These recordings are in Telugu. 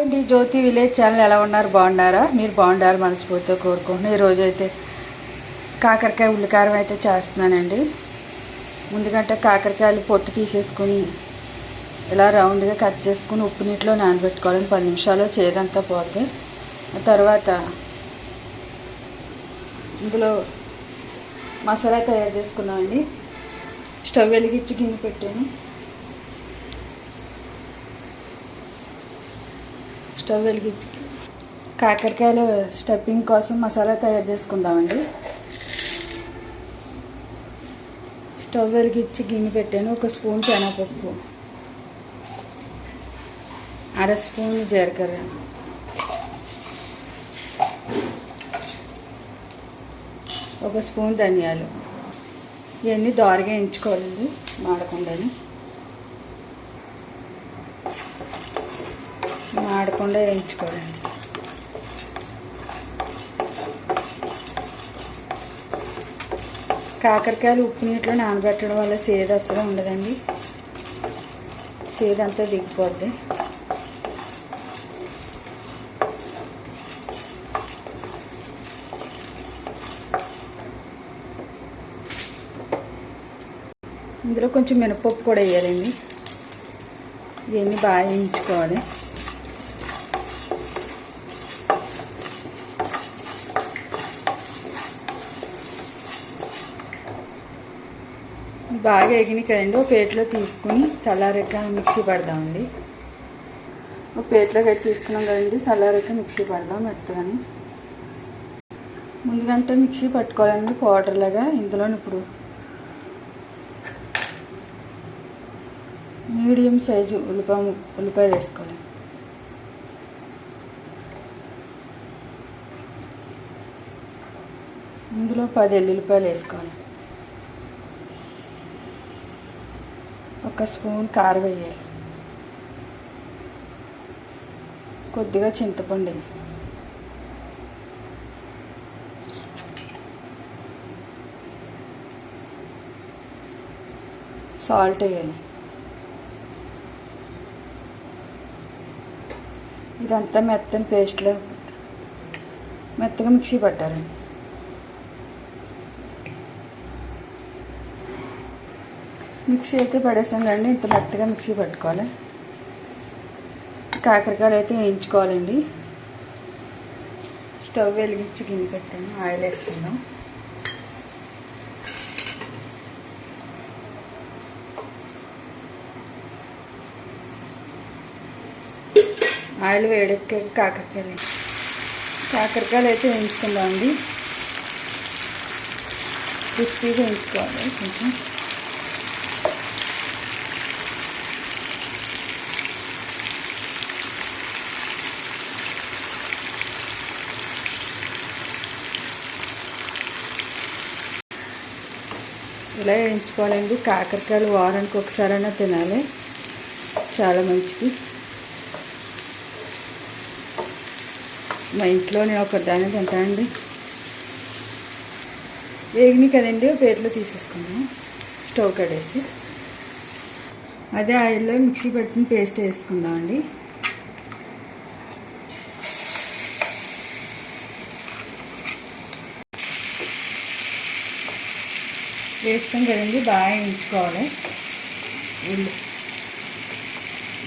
అండి. జ్యోతి విలేజ్ ఛానల్ ఎలా ఉన్నారు? బాగున్నారా? మీరు బాగుండాలి మనస్ఫూర్తిగా కోరుకుంటున్నాను ఈరోజు అయితే కాకరకాయ ఉల్లికారం అయితే చేస్తున్నానండి. ముందుగంటే కాకరకాయలు పొట్టు తీసేసుకుని ఇలా రౌండ్గా కట్ చేసుకుని ఉప్పు నీటిలో నానబెట్టుకోవాలని పది నిమిషాలు చేదంతా పోతే తర్వాత ఇందులో మసాలా తయారు చేసుకున్నామండి స్టవ్ వెలిగించి గిన్నె పెట్టాను. స్టవ్ వెలిగించి కాకరకాయలు స్టఫింగ్ కోసం మసాలా తయారు చేసుకుందామండి. స్టవ్ వెలిగించి గిన్నె పెట్టాను. ఒక స్పూన్ శనగపప్పు అర స్పూన్ జీలకర్ర ఒక స్పూన్ ధనియాలు. ఇవన్నీ దోరగా ఎంచుకోవాలండి మాడకుండాని. మాడకుండా వేయించుకోవాలండి. కాకరకాయలు ఉప్పు నీటిలో నానబెట్టడం వల్ల చేదు అసలు ఉండదండి. చేదంతా దిగిపోద్ది. ఇందులో కొంచెం మినపప్పు కూడా వేయాలండి. ఇవన్నీ బాగా వేయించుకోవాలి. బాగా ఎగినాయి కదండి ఒక ప్లేట్లో తీసుకుని చల్లారాక మిక్సీ పడదామండి ఒక ప్లేట్లో కట్టి తీసుకున్నాం కదండి చల్లారాక మిక్సీ పడదాం మెత్తగాని. ముందుగంటే మిక్సీ పట్టుకోవాలండి పౌడర్ లాగా ఇందులో ఇప్పుడు. మీడియం సైజు ఉల్లిపాయ ఉల్లిపాయలు వేసుకోవాలి. ఇందులో పది ఎల్లుల్లిపాయలు వేసుకోవాలి. ఒక స్పూన్ కారం వేయాలి. కొద్దిగా చింతపండు సాల్ట్ వేయాలి. ఇదంతా మెత్తని పేస్ట్లో మెత్తగా మిక్సీ పట్టాలండి. మిక్సీ అయితే పడేసాం కండి ఇంత మెత్తగా మిక్సీ పట్టుకోవాలి. కాకరకాయలు అయితే వేయించుకోవాలండి. స్టవ్ వెలిగించి గిన్నె పెట్టాను. ఆయిల్ వేసుకుందాం. ఆయిల్ వేడెక్కాక కాకరకాయలు. కాకరకాయలు అయితే వేయించుకుందాం అండి క్రిస్పీగా వేయించుకోవాలి కొంచెం. ఇలా వేయించుకోవాలండి కాకరకాయలు వారానికి ఒకసారైనా తినాలి. చాలా మంచిది. మా ఇంట్లో నేను ఒకదాన్ని తింటానండి వేగిని కదండి? పేర్లో తీసేసుకున్నాను స్టవ్ కడేసి అదే ఆయిల్లో మిక్సీ పెట్టిన పేస్ట్ వేసుకుందామండి వేస్తాం కదండి బాగా వేయించుకోవాలి ఉల్లి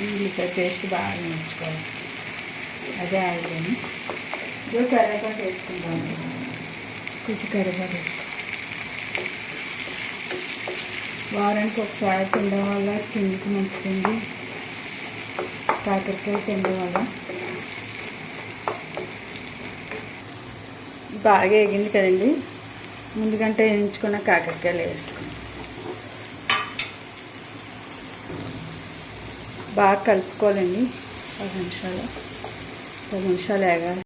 ఉల్లిపాయ పేస్ట్ బాగా వేయించుకోవాలి అదే ఆయిల్ని ఇదో కరివేపాకు వేసుకుంటాం కొంచెం కరివేపాకు వేసుకో. వారానికి ఒకసారి తినడం వల్ల స్కిన్కి మంచిదండి. కాకరకాయ తినడం వల్ల. బాగా ఎగింది కదండి. ముందుకంటే వేయించుకున్న కాకరకాయలు వేసుకుని బాగా కలుపుకోవాలండి. పది నిమిషాలు పది నిమిషాలు వేగాలి.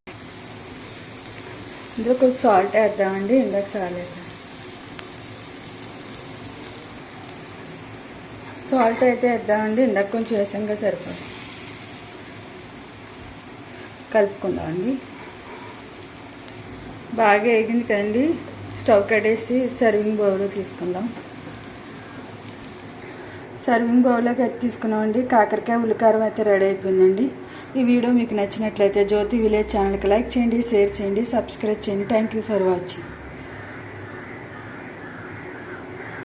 ఇందులో కొంచెం సాల్ట్ వేద్దామండి ఇందాక సాలేదు సాల్ట్ అయితే వేద్దామండి ఇందాక కొంచెం వేసంగా సరిపోదు. కలుపుకుందామండి. బాగా వేగింది కదండి. స్టవ్ కట్టేసి సర్వింగ్ బౌల్లో తీసుకుందాం. సర్వింగ్ బౌల్లోకి అయితే తీసుకున్నామండి. కాకరకాయ ఉల్లికారం అయితే రెడీ అయిపోయిందండి. ఈ వీడియో మీకు నచ్చినట్లయితే జ్యోతి విలేజ్ ఛానల్కి లైక్ చేయండి షేర్ చేయండి సబ్స్క్రైబ్ చేయండి. Thank you for watching